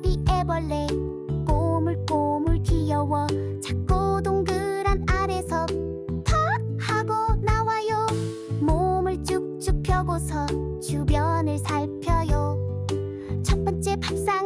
나비 애벌레. 꼬물꼬물 귀여워. 작고 동그란 알에서 팍 하고 나와요. 몸을 쭉쭉 펴고서 주변을 살펴요. 첫 번째 밥상